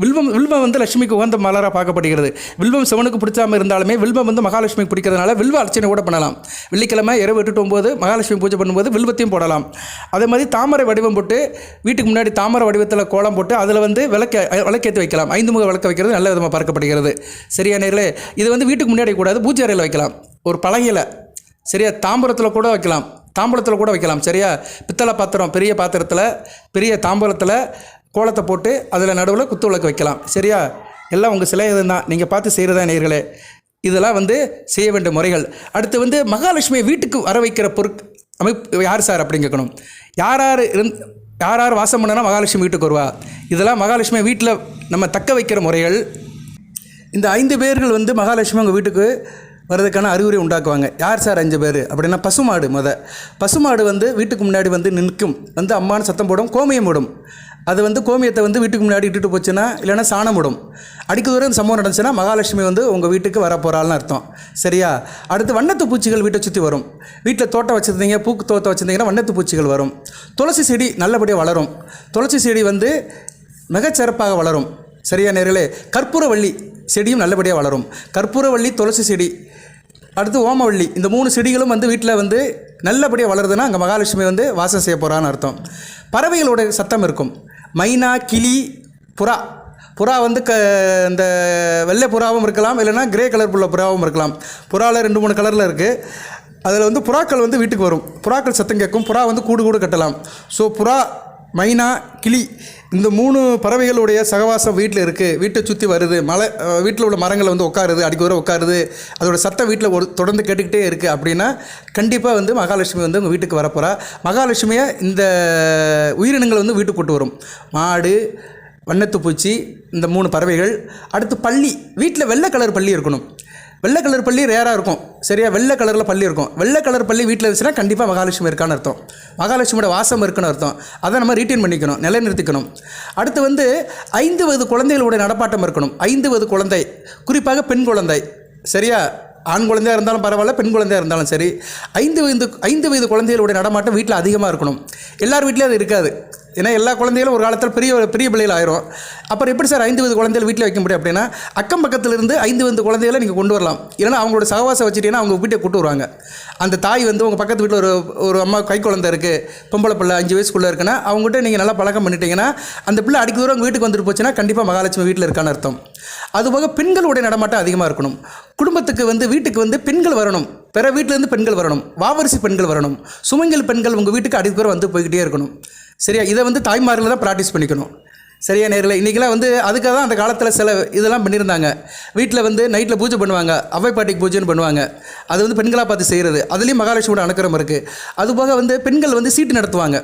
வில்வம் வில்வம் வந்து லட்சுமிக்கு உகந்த மலராக பார்க்கப்படுகிறது. வில்வம் சிவனுக்கு பிடிச்சாமல் இருந்தாலுமே வில்வம் வந்து மகாலட்சுமி பிடிக்கிறதுனால வில்வ அர்ச்சனை கூட பண்ணலாம். வெள்ளிக்கிழமை இரவு எட்டு போகும்போது மகாலட்சுமி பூஜை பண்ணும்போது வில்வத்தையும் போடலாம். அதே மாதிரி தாமரை வடிவம் போட்டு வீட்டுக்கு முன்னாடி தாமரை வடிவத்தில் கோலம் போட்டு அதில் வந்து விளக்க விளக்கேற்றி வைக்கலாம். ஐந்து முக விளக்க வைக்கிறது நல்ல விதமாக பார்க்கப்படுகிறது. சரியா நேரில் இது வந்து வீட்டுக்கு முன்னாடி கூடாது பூஜை அறையில் வைக்கலாம். ஒரு பலகையில் சரியா? தாம்பரத்தில் கூட வைக்கலாம். தாம்பூலத்தில் கூட வைக்கலாம். சரியா? பித்தளை பாத்திரம் பெரிய பாத்திரத்தில் பெரிய தாம்பூலத்தில் கோலத்தை போட்டு அதில் நடுவில் குத்து விளக்கு வைக்கலாம். சரியா? எல்லாம் உங்கள் சிலை தான். நீங்கள் பார்த்து செய்கிறதா நேர்களே இதெல்லாம் வந்து செய்ய வேண்டிய முறைகள். அடுத்து வந்து மகாலட்சுமியை வீட்டுக்கு வர வைக்கிற பொருட் அமைப்பு யார் சார் அப்படின்னு கேட்கணும்? யார் யார் இருந் யார் யார் வாசம் பண்ணனா மகாலட்சுமி வீட்டுக்கு வருவா? இதெல்லாம் மகாலட்சுமி வீட்டில் நம்ம தக்க வைக்கிற முறைகள். இந்த ஐந்து பேர்கள் வந்து மகாலட்சுமி உங்கள் வீட்டுக்கு வர்றதுக்கான அறிகுறி உண்டாக்குவாங்க. யார் சார் அஞ்சு பேர்? அப்படின்னா பசுமாடு முத. பசுமாடு வந்து வீட்டுக்கு முன்னாடி வந்து நிற்கும். வந்து அம்மான்னு சத்தம் போடும் கோமியம் போடும். அது வந்து கோமியத்தை வந்து வீட்டுக்கு முன்னாடி இட்டுட்டு போச்சுன்னா இல்லைன்னா சாணம் விடும் அடிக்க தூரம் இந்த சம்பவம் நடந்துச்சுன்னா மகாலட்சுமி வந்து உங்கள் வீட்டுக்கு வர போகிறாள்னு அர்த்தம். சரியா? அடுத்து வண்ணத்து பூச்சிகள் வீட்டை சுற்றி வரும். வீட்டில் தோட்டம் வச்சுருந்தீங்க பூக்கு தோட்டம் வச்சுருந்தீங்கன்னா வண்ணத்து பூச்சிகள் வரும். துளசி செடி நல்லபடியாக வளரும். துளசி செடி வந்து மிகச்சிறப்பாக வளரும். சரியா நேரிலே கற்பூரவள்ளி செடியும் நல்லபடியாக வளரும். கற்பூரவள்ளி துளசி செடி அடுத்து ஓமவள்ளி. இந்த மூணு செடிகளும் வந்து வீட்டில் வந்து நல்லபடியாக வளருதுன்னா அங்கே மகாலட்சுமி வந்து வாசம் செய்ய போகிறான்னு அர்த்தம். பறவைகளோட சத்தம் இருக்கும். மைனா கிளி புறா. புறா வந்து க இந்த வெள்ளை புறாவும் இருக்கலாம் இல்லைன்னா கிரே கலர் உள்ள புறாவும் இருக்கலாம். புறாவில் ரெண்டு மூணு கலரில் இருக்குது அதில் வந்து புறாக்கள் வந்து வீட்டுக்கு வரும். புறாக்கள் சத்தம் கேட்கும். புறா வந்து கூடு கூடு கட்டலாம். ஸோ புறா மைனா கிளி இந்த மூணு பறவைகளுடைய சகவாசம் வீட்டில் இருக்குது வீட்டை சுற்றி வருது. மலை வீட்டில் உள்ள மரங்களை வந்து உட்காருது. அடிக்க வர உட்காருது. அதோட சத்தம் வீட்டில் ஒரு தொடர்ந்து கேட்டுக்கிட்டே இருக்குது அப்படின்னா கண்டிப்பாக வந்து மகாலட்சுமி வந்து உங்கள் வீட்டுக்கு வரப்போகிறா மகாலட்சுமியை இந்த உயிரினங்கள் வந்து வீட்டுக்கு கூட்டு வரும். மாடு வண்ணத்து பூச்சி இந்த மூணு பறவைகள். அடுத்து பள்ளி. வீட்டில் வெள்ளை கலர் பள்ளி இருக்கணும். வெள்ளை கலர் பள்ளி ரேராக இருக்கும். சரியா? வெள்ளை கலரில் பள்ளி இருக்கும். வெள்ளை கலர் பள்ளி வீட்டில் இருந்துச்சுன்னா கண்டிப்பாக மகாலட்சுமி இருக்கான்னு அர்த்தம். மகாலட்சுமியோட வாசம் இருக்குன்னு அர்த்தம். அதை நம்ம ரீட்டைன் பண்ணிக்கணும் நிலைநிறுத்திக்கணும். அடுத்து வந்து ஐந்து வயது குழந்தைகளுடைய நடப்பாட்டம் இருக்கணும். ஐந்து வயது குழந்தை குறிப்பாக பெண் குழந்தை. சரியா? ஆண் குழந்தையாக இருந்தாலும் பரவாயில்ல பெண் குழந்தையாக இருந்தாலும் சரி. ஐந்து வயது ஐந்து வயது குழந்தைகளுடைய நடமாட்டம் வீட்டில் அதிகமாக இருக்கணும். எல்லார் வீட்லேயும் அது இருக்காது. ஏன்னா எல்லா குழந்தைகளும் ஒரு காலத்தில் பெரிய பெரிய பிள்ளைகள் ஆயிரும். அப்புறம் எப்படி சார் ஐந்து வயது குழந்தைகள் வீட்டில் வைக்க முடியும் அப்படின்னா அக்கம் பக்கத்துல இருந்து ஐந்து வயது குழந்தைகளை நீங்கள் கொண்டு வரலாம். இல்லைன்னா அவங்களோட சகவாசம் வச்சுட்டீங்கன்னா அவங்க வீட்டை கூட்டு வருவாங்க. அந்த தாய் வந்து உங்கள் பக்கத்து வீட்டில் ஒரு ஒரு அம்மா கை குழந்தை இருக்குது பொம்பளை பிள்ளை அஞ்சு வயசுக்குள்ளே இருக்குன்னா அவங்ககிட்ட நீங்கள் நல்லா பழக்கம் பண்ணிட்டீங்கன்னா அந்த பிள்ளை அடிக்க தூரம் உங்கள் வீட்டுக்கு வந்துட்டு போச்சுன்னா கண்டிப்பாக மகாலட்சுமி வீட்டில் இருக்கான்னு அர்த்தம். அதுபோக பெண்களுடைய நடமாட்டம் அதிகமாக இருக்கணும். குடும்பத்துக்கு வந்து வீட்டுக்கு வந்து பெண்கள் வரணும். பிற வீட்டிலேருந்து பெண்கள் வரணும். வாவரிசி பெண்கள் வரணும். சுமங்கல் பெண்கள் உங்கள் வீட்டுக்கு அடிக்க தூரம் வந்து போய்கிட்டே இருக்கணும். சரியா? இதை வந்து தாய்மார்கள் தான் ப்ராக்டிஸ் பண்ணிக்கணும். சரியா நேரில்? இன்றைக்கெலாம் வந்து அதுக்காக தான் அந்த காலத்தில் சில இதெல்லாம் பண்ணியிருந்தாங்க. வீட்டில் வந்து நைட்டில் பூஜை பண்ணுவாங்க. அவை பாட்டிக்கு பூஜைன்னு பண்ணுவாங்க. அது வந்து பெண்களாக பார்த்து செய்கிறது அதுலேயும் மகாலட்சுமியோட அனுக்கிரம் இருக்குது அதுபோக வந்து பெண்கள் வந்து சீட்டு நடத்துவாங்க.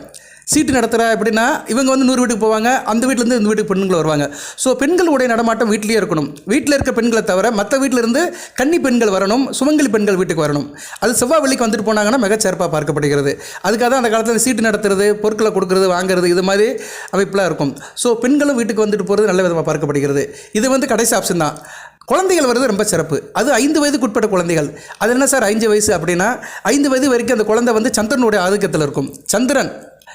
சீட்டு நடத்துகிறா எப்படின்னா இவங்க வந்து நூறு வீட்டுக்கு போவாங்க அந்த வீட்டிலேருந்து இந்த வீட்டுக்கு பெண்கள் வருவாங்க. ஸோ பெண்களுடைய நடமாட்டம் வீட்டிலேயே இருக்கணும். வீட்டில் இருக்க பெண்களை தவிர மற்ற வீட்டிலிருந்து கன்னி பெண்கள் வரணும் சுமங்கலி பெண்கள் வீட்டுக்கு வரணும். அது செவ்வாய் வெள்ளிக்கு வந்துட்டு போனாங்கன்னா மிகச்சிறப்பாக பார்க்கப்படுகிறது. அதுக்காக தான் அந்த காலத்தில் சீட்டு நடத்துறது பொருட்களை கொடுக்குறது வாங்குறது இது மாதிரி அமைப்பெலாம் இருக்கும். ஸோ பெண்களும் வீட்டுக்கு வந்துட்டு போகிறது நல்ல விதமாக பார்க்கப்படுகிறது. இது வந்து கடைசி ஆப்ஷன் தான். குழந்தைகள் வருது ரொம்ப சிறப்பு. அது ஐந்து வயதுக்கு உட்பட்ட குழந்தைகள். அது என்ன சார் ஐந்து வயசு அப்படின்னா ஐந்து வயது வரைக்கும் அந்த குழந்தை வந்து சந்திரனுடைய ஆதிக்கத்தில் இருக்கும். சந்திரன்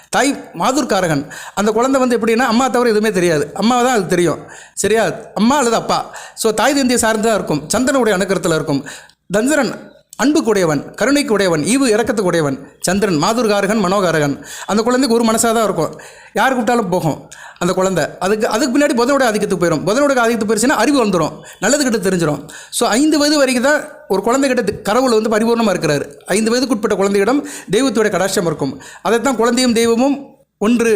தாய் மாதுர்காரகன். அந்த குழந்தை வந்து எப்படின்னா அம்மா தவிர எதுவுமே தெரியாது. அம்மா தான் அது தெரியும். சரியா? அம்மா அல்லது அப்பா. ஸோ தாய் தந்தியை சார்ந்து தான் இருக்கும். சந்திரனுடைய அணுக்கரத்தில் இருக்கும். தந்திரன் அன்புக்குடையவன் கருணைக்குடையவன் ஈவு இறக்கத்துக்குடையவன் சந்திரன் மாதுர்காரகன் மனோகாரகன். அந்த குழந்தைக்கு ஒரு மனசாக தான் இருக்கும். யார் கூப்பிட்டாலும் போகும். அந்த குழந்தை அதுக்கு அதுக்கு பின்னாடி புதனோட ஆதிக்கத்துக்கு போயிடும் புதனோட ஆதிக்கத்துக்கு போயிடுச்சுன்னா அறிவு வந்துடும் நல்லது கிட்ட தெரிஞ்சிடும் ஸோ ஐந்து வயது வரைக்கும் தான் ஒரு குழந்தைகிட்ட கடவுள் வந்து பரிபூர்ணமாக இருக்கிறார். ஐந்து வயதுக்குட்பட்ட குழந்தையிடம் தெய்வத்துடைய கடாட்சம் இருக்கும். அதைத்தான் குழந்தையும் தெய்வமும் ஒன்று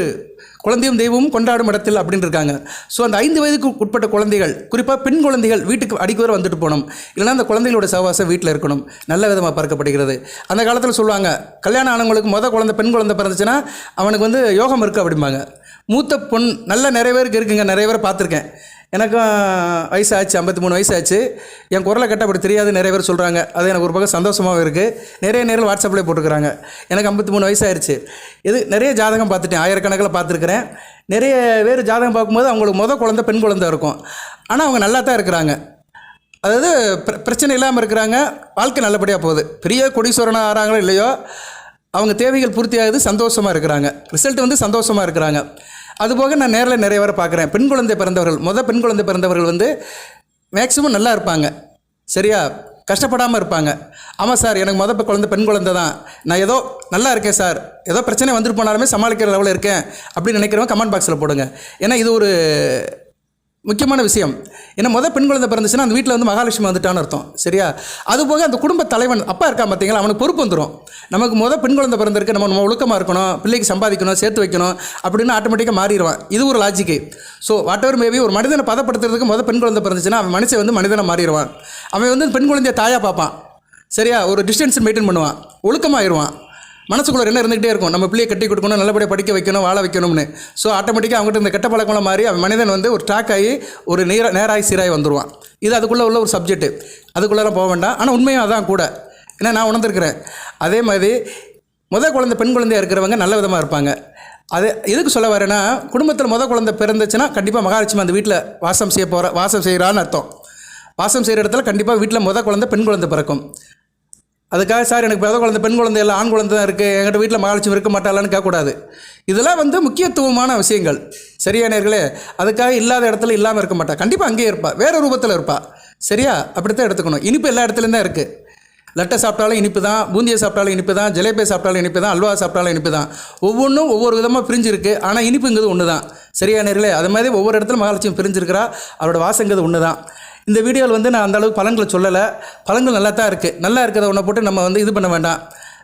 குழந்தையும் தெய்வமும் கொண்டாடும் இடத்தில் அப்படின்னு இருக்காங்க ஸோ அந்த ஐந்து வயதுக்கு உட்பட்ட குழந்தைகள் குறிப்பாக பெண் குழந்தைகள் வீட்டுக்கு அடிக்கு வர வந்துட்டு போகணும். இல்லைன்னா அந்த குழந்தைகளோட சவாசம் வீட்டில் இருக்கணும். நல்ல விதமாக பார்க்கப்படுகிறது. அந்த காலத்தில் சொல்லுவாங்க கல்யாணம் ஆனவங்களுக்கு மொதல் குழந்தை பெண் குழந்தை பிறந்துச்சுன்னா அவனுக்கு வந்து யோகம் இருக்குது அப்படிம்பாங்க. மூத்த பொண் நல்ல நிறைய பேருக்கு இருக்குங்க நிறைய பேரை பார்த்துருக்கேன். எனக்கும் வயசு ஆச்சு ஐம்பத்தி மூணு வயசு ஆச்சு என் குரலை கேட்டால் அப்படி தெரியாது நிறைய பேர் சொல்கிறாங்க அது எனக்கு ஒரு பக்கம் சந்தோஷமாகவும் இருக்குது நிறைய நேரில் வாட்ஸ்அப்பில் போட்டுக்கிறாங்க. எனக்கு ஐம்பத்தி மூணு வயசு ஆயிடுச்சு இது நிறைய ஜாதகம் பார்த்துட்டேன். ஆயிரக்கணக்கில் பார்த்துருக்குறேன். நிறைய பேர் ஜாதகம் பார்க்கும்போது அவங்களுக்கு மொதல் குழந்த பெண் குழந்த இருக்கும். ஆனால் அவங்க நல்லா தான் இருக்கிறாங்க. அதாவது பிர- பிரச்சனை இல்லாமல் இருக்கிறாங்க. வாழ்க்கை நல்லபடியாக போகுது. பெரிய கொடீஸ்வரனாக ஆகிறாங்களோ இல்லையோ அவங்க தேவைகள் பூர்த்தி ஆகுது சந்தோஷமாக இருக்கிறாங்க. ரிசல்ட் வந்து சந்தோஷமாக இருக்கிறாங்க. அதுபோக நான் நேரில் நிறைய பேரை பார்க்குறேன். பெண் குழந்தை பிறந்தவர்கள் மொதல் பெண் குழந்தை பிறந்தவர்கள் வந்து மேக்ஸிமம் நல்லா இருப்பாங்க. சரியா? கஷ்டப்படாமல் இருப்பாங்க. ஆமாம் சார் எனக்கு மொதல் குழந்தை பெண் குழந்தை தான். நான் ஏதோ நல்லா இருக்கேன் சார் ஏதோ பிரச்சனை வந்துட்டு போனாலுமே சமாளிக்கிற லெவலில் இருக்கேன் அப்படின்னு நினைக்கிறவங்க கமெண்ட் பாக்ஸில் போடுங்க. ஏன்னா இது ஒரு முக்கியமான விஷயம். ஏன்னா முதல் பெண் குழந்தை பிறந்துச்சுன்னா அந்த வீட்டில் வந்து மகாலட்சுமி வந்துட்டான்னு அர்த்தம். சரியா? அதுபோக அந்த குடும்ப தலைவன் அப்பா இருக்கா பார்த்தீங்களா அவனுக்கு பொறுப்பு வந்துடும் நமக்கு முத பெண் குழந்தை பிறந்திருக்கு நம்ம நம்ம ஒழுக்கமாக இருக்கணும் பிள்ளைக்கு சம்பாதிக்கணும் சேர்த்து வைக்கணும் அப்படின்னு ஆட்டோமேட்டிக்காக மாறிடுவான். இது ஒரு logic so whatever maybe ஒரு மனிதனை பதப்படுத்துறதுக்கு முதல் பெண் குழந்தை பிறந்துச்சுன்னா அவன் மனுஷன் வந்து மனிதனை மாறிடுவான். அவன் வந்து பெண் குழந்தைய தாயாக பார்ப்பான். சரியா? ஒரு டிஸ்டன்ஸ் மெயின்டைன் பண்ணுவான். ஒழுக்கமாகிடுவான் மனசுக்குள்ள என்ன இருந்துகிட்டே இருக்கும்? நம்ம பிள்ளையை கட்டி கொடுக்கணும் நல்லபடியாக படிக்க வைக்கணும் வாழ வைக்கணும்னு. ஸோ ஆட்டோமேட்டிக்காக அவங்ககிட்ட இந்த கெட்ட பழக்கம்லாம் மாறி அவன் மனிதன் வந்து ஒரு ட்ராக் ஆகி ஒரு நேர நேராய் சீராய் வந்துடுவான் இது அதுக்குள்ளே உள்ள ஒரு சப்ஜெக்ட் அதுக்குள்ளெல்லாம் போக வேண்டாம். ஆனால் உண்மையும் அதான் கூட. ஏன்னா நான் உணர்ந்திருக்கிறேன். அதே மாதிரி முத குழந்தை பெண் குழந்தையாக இருக்கிறவங்க நல்ல விதமாக இருப்பாங்க. அது எதுக்கு சொல்ல வரேன்னா குடும்பத்தில் முத குழந்தை பிறந்துச்சுன்னா கண்டிப்பாக மகாலட்சுமி அந்த வீட்டில் வாசம் செய்ய போகிற வாசம் செய்கிறான்னு அர்த்தம். வாசம் செய்கிற இடத்துல கண்டிப்பாக வீட்டில் முத குழந்தை பெண் குழந்தை பிறக்கும். அதுக்காக சார் எனக்கு பிறந்த குழந்தை பெண் குழந்தை இல்லை ஆண் குழந்தை தான் இருக்குது என்கிட்ட வீட்டில் மகாலட்சுமி இருக்க மாட்டாளான்னு கேட்கக்கூடாது. இதெல்லாம் வந்து முக்கியத்துவமான விஷயங்கள். சரியானர்களே அதுக்காக இல்லாத இடத்துல இல்லாமல் இருக்க மாட்டா. கண்டிப்பாக அங்கேயே இருப்பா. வேறு ரூபத்தில் இருப்பா. சரியா? அப்படித்தான் எடுத்துக்கணும். இனிப்பு எல்லா இடத்துலையும் தான் இருக்குது லட்டை சாப்பிட்டாலும் இனிப்பு தான் பூந்தியை சாப்பிட்டாலும் இனிப்பு தான் ஜிலேபியை சாப்பிட்டாலும் இனிப்பு தான் அல்வா சாப்பிட்டாலும் இனிப்பு தான். ஒவ்வொன்றும் ஒவ்வொரு விதமாக பிரிஞ்சிருக்கு. ஆனால் இனிப்புங்கிறது ஒன்று தான் சரியா நேர்களே? அது மாதிரி ஒவ்வொரு இடத்துல மகாலட்சுமி பிரிஞ்சிருக்கிறா. அவரோட வாசங்கிறது ஒன்று தான் இந்த வீடியோவில் வந்து நான் அந்த அளவுக்கு பழங்களை சொல்லலை. பழங்கள் நல்லா தான் இருக்குது நல்லா இருக்கிறத ஒன்றை போட்டு நம்ம வந்து இது பண்ண வேண்டாம்.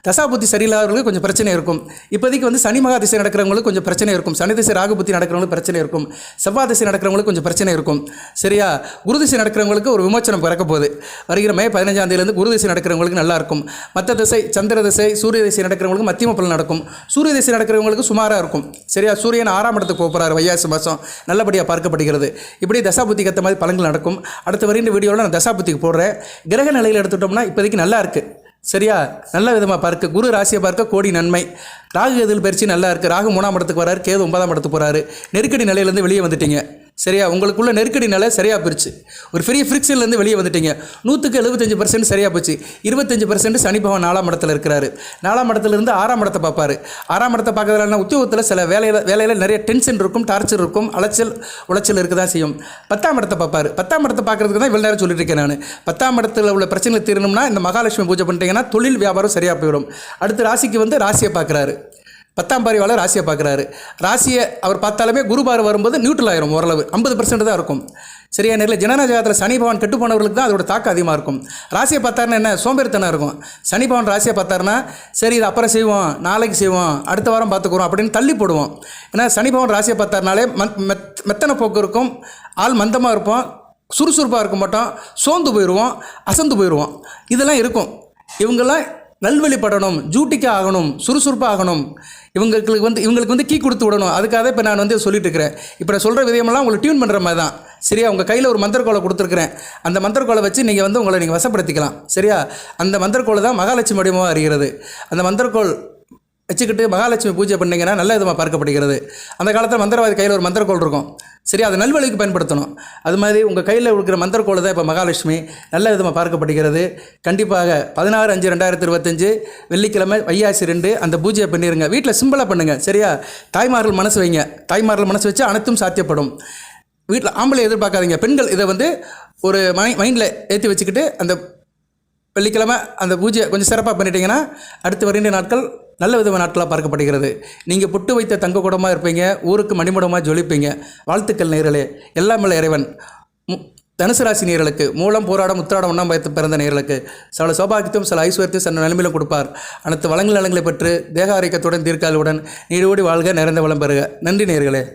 தசாபுத்தி சரியில்லாதவர்களுக்கு கொஞ்சம் பிரச்சனை இருக்கும். இப்போதைக்கு வந்து சனி மகா திசை நடக்கிறவங்களுக்கு கொஞ்சம் பிரச்சனை இருக்கும். சனி திசை ராகு புத்தி நடக்கிறவங்களுக்கு பிரச்சனை இருக்கும். செவ்வாய் திசை நடக்கிறவங்களுக்கு கொஞ்சம் பிரச்சனை இருக்கும். சரியா? குரு திசை நடக்கிறவங்களுக்கு ஒரு விமோச்சனம் பிறக்க போகுது. வருகிற மே பதினஞ்சாம் தேதியிலேருந்து குரு திசை நடக்கிறவங்களுக்கு நல்லா இருக்கும். மற்ற திசை சந்திர திசை சூரிய திசை நடக்கிறவங்களுக்கு மத்தியம பலன் நடக்கும். சூரிய திசை நடக்கிறவங்களுக்கு சுமாராக இருக்கும். சரியா? சூரியன் ஆறாம் இடத்துக்கு போகிறார் வையாசி மாதம் நல்லபடியாக பார்க்கப்படுகிறது. இப்படி தசாபுத்திக்கு ஏற்ற மாதிரி பலன்கள் நடக்கும். அடுத்த வருகின்ற வீடியோவில் நான் தசாபுத்திக்கு போடுறேன். கிரக நிலையில் எடுத்துட்டோம்னா இப்போதைக்கு நல்லா இருக்குது சரியா? நல்ல விதமாக பார்க்க குரு ராசியை பார்க்க கோடி நன்மை. ராகு எதில் பயிற்சி நல்லா இருக்குது ராகு மூணாம் இடத்துக்கு வராரு கேது ஒன்பதாம் இடத்துக்கு போகிறாரு நெருக்கடி நிலையிலேருந்து வெளியே வந்துட்டீங்க. சரியா? உங்களுக்குள்ள நெருக்கடி நிலை சரியாக போயிடுச்சு ஒரு பெரிய ஃப்ரிக்ஷன்லேருந்து வெளியே வந்துட்டீங்க. நூற்றுக்கு எழுபத்தஞ்சு பர்சன்ட் சரியாக போச்சு. இருபத்தஞ்சு பர்சன்ட் சனி பகவான் நாலாம் இடத்துல இருக்கிறாரு. நாலாம் இடத்துலேருந்து ஆறாம் இடத்தை பார்ப்பாரு. ஆறாம் இடத்தை பார்க்கறதுனால உத்தியோகத்தில் சில வேலையில் வேலையில் நிறைய டென்ஷன் இருக்கும் டார்ச்சர் இருக்கும் அலைச்சல் உளைச்சல் இருக்க தான் செய்யும். பத்தாம் இடத்தை பார்ப்பார். பத்தாம் இடத்தை பார்க்கறதுக்கு தான் இவ்வளோ நேரம் சொல்லிட்டு இருக்கேன் நான். பத்தாம் இடத்துல உள்ள பிரச்சனை தீரணும்னா இந்த மகாலட்சுமி பூஜை பண்ணிட்டீங்கன்னா தொழில் வியாபாரம் சரியாக போயிடும். அடுத்து ராசிக்கு வந்து ராசியை பார்க்குறாரு. பத்தாம் பாரிவாளர் ராசியை பார்க்குறாரு. ராசியை அவர் பார்த்தாலுமே குரு பார்வை வரும்போது நியூட்ரல் ஆயிரும் ஓரளவு. ஐம்பது பர்சன்ட் தான் இருக்கும். சரியா நேரில் ஜனநாயகத்தில் சனி பவன் கெட்டு போனவர்களுக்கு தான் அதோட தாக்கம் அதிகமாக இருக்கும். ராசியை பார்த்தாருன்னா என்ன? சோம்பேறித்தனம் இருக்கும். சனி பவன் ராசியை பார்த்தாருன்னா சரி இது அப்புறம் செய்வோம் நாளைக்கு செய்வோம் அடுத்த வாரம் பார்த்துக்குறோம் அப்படின்னு தள்ளி போடுவோம். ஏன்னா சனி பவன் ராசியை பார்த்தாருனாலே மத் மெத் மெத்தனை போக்கு இருக்கும். ஆள் மந்தமாக இருப்போம். சுறுசுறுப்பாக இருக்க மாட்டோம். சோர்ந்து போயிடுவோம் அசந்து போயிடுவோம் இதெல்லாம் இருக்கும். இவங்கெல்லாம் நல்வழிப்படணும். ஜூட்டிக்கு ஆகணும். சுறுசுறுப்பாக ஆகணும். இவங்களுக்கு வந்து இவங்களுக்கு வந்து கீ கொடுத்து விடணும். அதுக்காக இப்போ நான் வந்து சொல்லிட்டு இருக்கிறேன் இப்போ நான் சொல்கிற விதமெல்லாம் உங்களை டியூன் பண்ணுற மாதிரி தான். சரியா? உங்கள் கையில் ஒரு மந்திரக்கோலை கொடுத்துருக்குறேன். அந்த மந்திரக்கோலை வச்சு நீங்கள் வந்து உங்களை நீங்கள் வசப்படுத்திக்கலாம். சரியா? அந்த மந்திரக்கோலை தான் மகாலட்சுமி வடிவமாக அறிகிறது. அந்த மந்திரக்கோள் வச்சுக்கிட்டு மகாலட்சுமி பூஜை பண்ணிங்கன்னா நல்ல விதமாக பார்க்கப்படுகிறது. அந்த காலத்தில் மந்திரவாதி கையில் ஒரு மந்திரக்கோள் இருக்கும். சரி அதை நல்வழிக்கு பயன்படுத்தணும். அது மாதிரி உங்கள் கையில் இருக்கிற மந்திரக்கோள் தான் இப்போ மகாலட்சுமி. நல்ல விதமாக பார்க்கப்படுகிறது. கண்டிப்பாக பதினாறு அஞ்சு ரெண்டாயிரத்தி இருபத்தஞ்சு வெள்ளிக்கிழமை வையாசி ரெண்டு அந்த பூஜையை பண்ணிடுங்க வீட்டில் சிம்பிளாக பண்ணுங்கள் சரியா? தாய்மார்கள் மனசு வைங்க. தாய்மார்கள் மனசு வச்சு அனைத்தும் சாத்தியப்படும். வீட்டில் ஆம்பளை எதிர்பார்க்காதீங்க. பெண்கள் இதை வந்து ஒரு மை மைண்டில் ஏற்றி வச்சுக்கிட்டு அந்த வெள்ளிக்கிழமை அந்த பூஜையை கொஞ்சம் சிறப்பாக பண்ணிட்டீங்கன்னா அடுத்து வருகின்ற நாட்கள் நல்ல விதமான நாட்களாக பார்க்கப்படுகிறது. நீங்கள் புட்டு வைத்த தங்க குடமாக இருப்பீங்க ஊருக்கு மணிமடமாக ஜொலிப்பீங்க. வாழ்த்துக்கள் நேரலே எல்லாமல்ல இறைவன். மு- தனுசு ராசி நேர்களுக்கு மூலம் போராடம் உத்திராடம் ஒன்றாம் பயத்து பிறந்த நேர்களுக்கு சில சௌபாகியத்தையும் சில ஐஸ்வர்யத்தையும் சில நிலைமையிலும் கொடுப்பார். அனைத்து வளங்கள் நலங்களை பெற்று தேக ஆரோக்கியத்துடன் தீர்க்காலுடன் நீடோடி வாழ்க நிறைந்த வளம் பெறுக. நன்றி நேர்களே.